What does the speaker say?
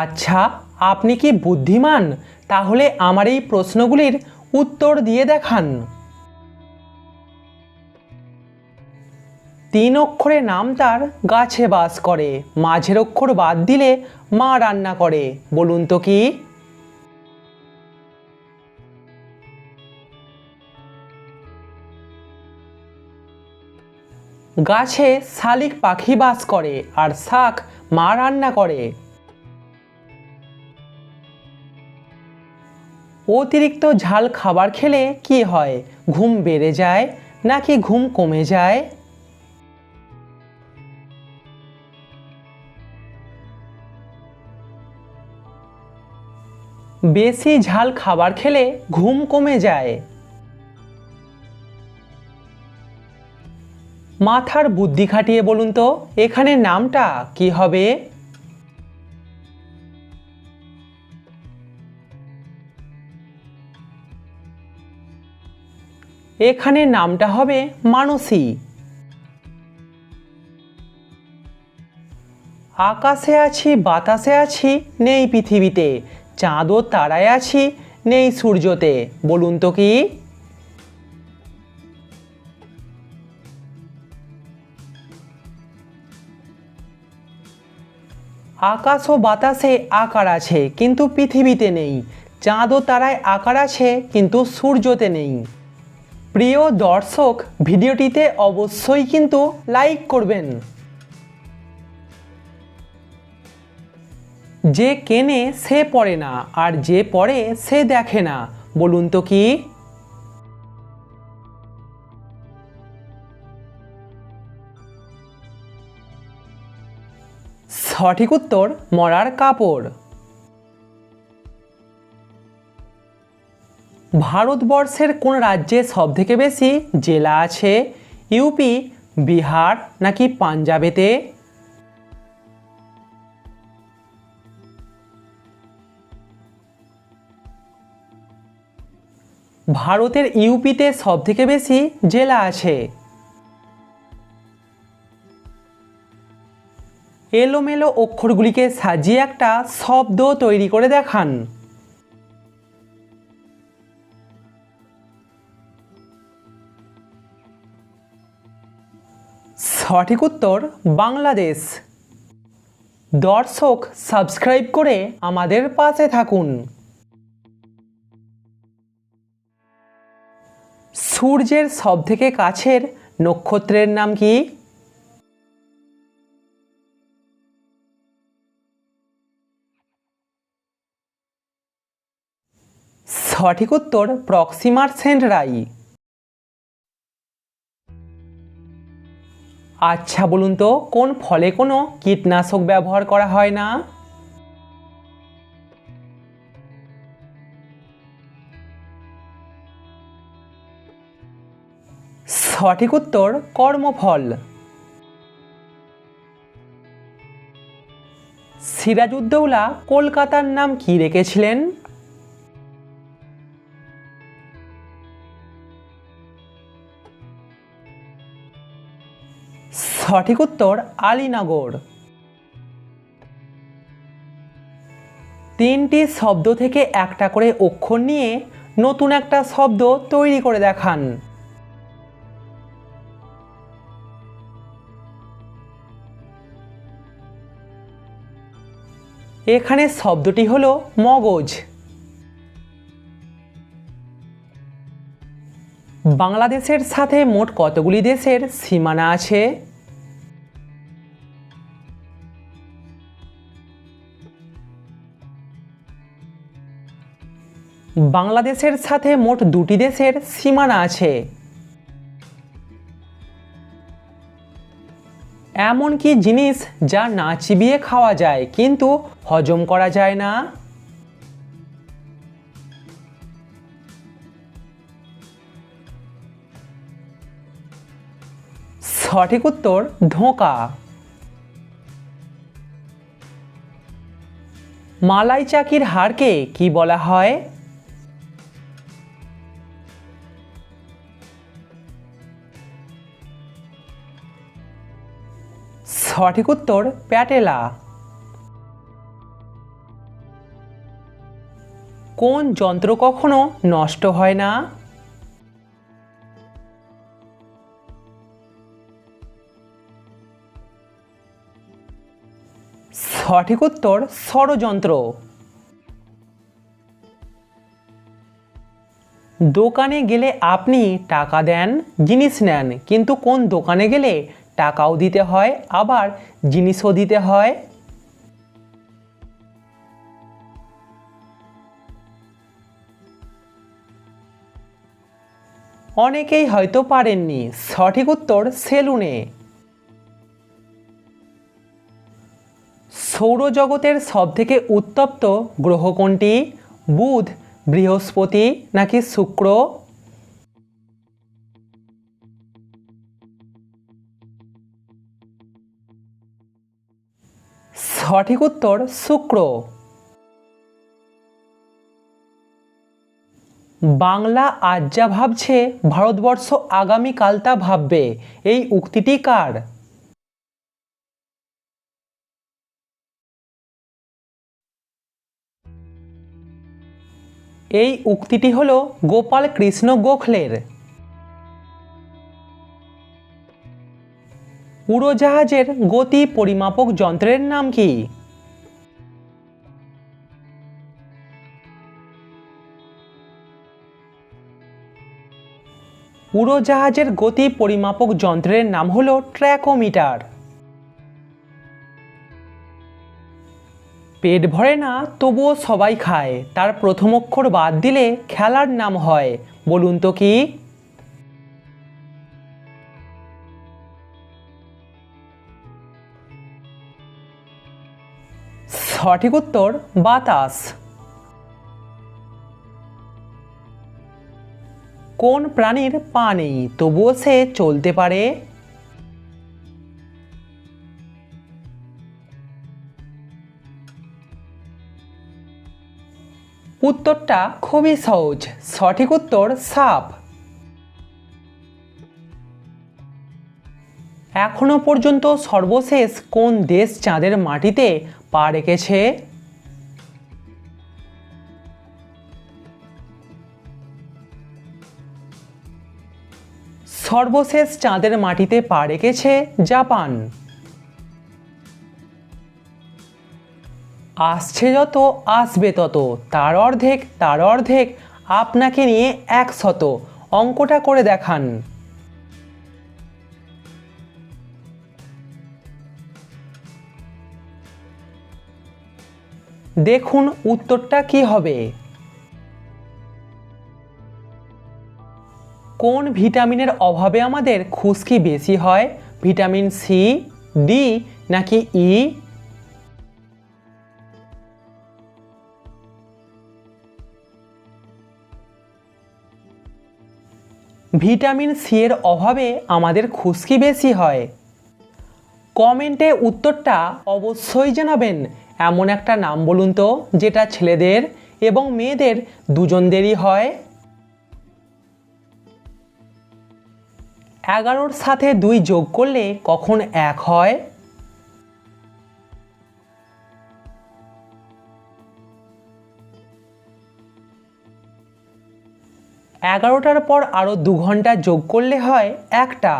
আচ্ছা আপনি কি বুদ্ধিমান? তাহলে আমার এই প্রশ্নগুলির উত্তর দিয়ে দেখান। তিন অক্ষরে নাম তার গাছে বাস করে, মাঝের অক্ষর বাদ দিলে মা রান্না করে। বলুন তো কি? গাছে শালিক পাখি বাস করে, আর শাক মা রান্না করে। অতিরিক্ত ঝাল খাবার খেলে কি হয়? ঘুম বেড়ে যায় নাকি ঘুম কমে যায়? বেশি ঝাল খাবার খেলে ঘুম কমে যায়। মাথার বুদ্ধি খাটিয়ে বলুন তো, এখানে নামটা কি হবে? এখানে নামটা হবে মানসী। আকাশে আছি, বাতাসে আছি, নেই পৃথিবীতে। চাঁদ ও তারায় আছি, নেই সূর্যতে। বলুন তো কি? আকাশ ও বাতাসে আকার আছে, কিন্তু পৃথিবীতে নেই। চাঁদ ও তারায় আকার আছে, কিন্তু সূর্যতে নেই। প্রিয় দর্শক, ভিডিওটিতে অবশ্যই কিন্তু লাইক করবেন। যে কেনে সে পড়ে না, আর যে পড়ে সে দেখে না। বলুন তো কি? সঠিক উত্তর, মরার কাপড়। ভারতবর্ষের কোন রাজ্যে সবথেকে বেশি জেলা আছে? ইউপি বিহার নাকি পাঞ্জাবেতে? ভারতের ইউপিতে সবথেকে বেশি জেলা আছে? এলোমেলো অক্ষরগুলিকে সাজিয়ে একটা শব্দ তৈরি করে দেখান। সঠিক উত্তর বাংলাদেশ। দর্শক, সাবস্ক্রাইব করে আমাদের পাশে থাকুন। সূর্যের সবথেকে কাছের নক্ষত্রের নাম কি? সঠিক উত্তর প্রক্সিমার সেন্ট আচ্ছা বলুন তো, কোন ফলে কোনো কীটনাশক ব্যবহার করা হয় না? সঠিক উত্তর, কর্মফল। সিরাজউদ্দৌলা, কলকাতার নাম কি রেখেছিলেন? সঠিক উত্তর আলীনগর। তিনটি শব্দ থেকে একটা করে অক্ষর নিয়ে নতুন একটা শব্দ তৈরি করে দেখান। এখানে শব্দটি হলো মগজ। বাংলাদেশের সাথে মোট কতগুলি দেশের সীমানা আছে? বাংলাদেশের সাথে মোট দুটি দেশের সীমানা আছে। এমন কি জিনিস যা না চিবিয়ে খাওয়া যায়, কিন্তু হজম করা যায় না। সঠিক উত্তর, ধোঁকা। মালাই চাকির হাড়কে কি বলা হয়? সঠিক উত্তর, প্যাটেলা। কোন যন্ত্র কখনো নষ্ট হয় না? সঠিক উত্তর ষড়যন্ত্র। দোকানে গেলে আপনি টাকা দেন, জিনিস নেন, কিন্তু কোন দোকানে গেলে টাকাও দিতে হয়, আবার জিনিসও দিতে হয়। অনেকেই হয়তো পারেননি। সঠিক উত্তর সেলুনে। সৌরজগতের সবথেকে উত্তপ্ত গ্রহ কোনটি? বুধ, বৃহস্পতি নাকি শুক্র? সঠিক উত্তর শুক্র। বাংলা আজ যা ভাবছে ভারতবর্ষ আগামীকাল তা ভাববে। এই উক্তিটি কার? এই উক্তিটি হল গোপাল কৃষ্ণ গোখলের। উড়োজাহাজের গতি পরিমাপক যন্ত্রের নাম কি? উড়োজাহাজের গতি পরিমাপক যন্ত্রের নাম হল ট্র্যাকোমিটার। পেট ভরে না, তবুও সবাই খায়। তার প্রথম অক্ষর বাদ দিলে খেলার নাম হয়। বলুন তো কি? সঠিক উত্তর, বাতাস। কোন প্রাণীর পা নেই, তবুও সে চলতে পারে? উত্তরটা খুবই সহজ। সঠিক উত্তর সাপ। এখনও পর্যন্ত সর্বশেষ কোন দেশ চাঁদের মাটিতে পা রেখেছে? সর্বশেষ চাঁদের মাটিতে পা রেখেছে জাপান। আসছে যত, আসবে তত, তার অর্ধেক তার অর্ধেক, আপনাকে নিয়ে একশত। অঙ্কটা করে দেখান। দেখুন উত্তরটা কি হবে। কোন ভিটামিনের অভাবে আমাদের খুশকি বেশি হয়? ভিটামিন সি, ডি, নাকি ই? ভিটামিন সি এর অভাবে আমাদের খুশকি বেশি হয়। কমেন্টে উত্তরটা অবশ্যই জানাবেন। এমন একটা নাম বলুন তো, যেটা ছেলেদের এবং মেয়েদের দুজনদেরই হয়। এগারোর সাথে দুই যোগ করলে কখন এক হয়? এগারোটার পর আরও দু ঘণ্টা যোগ করলে হয় একটা।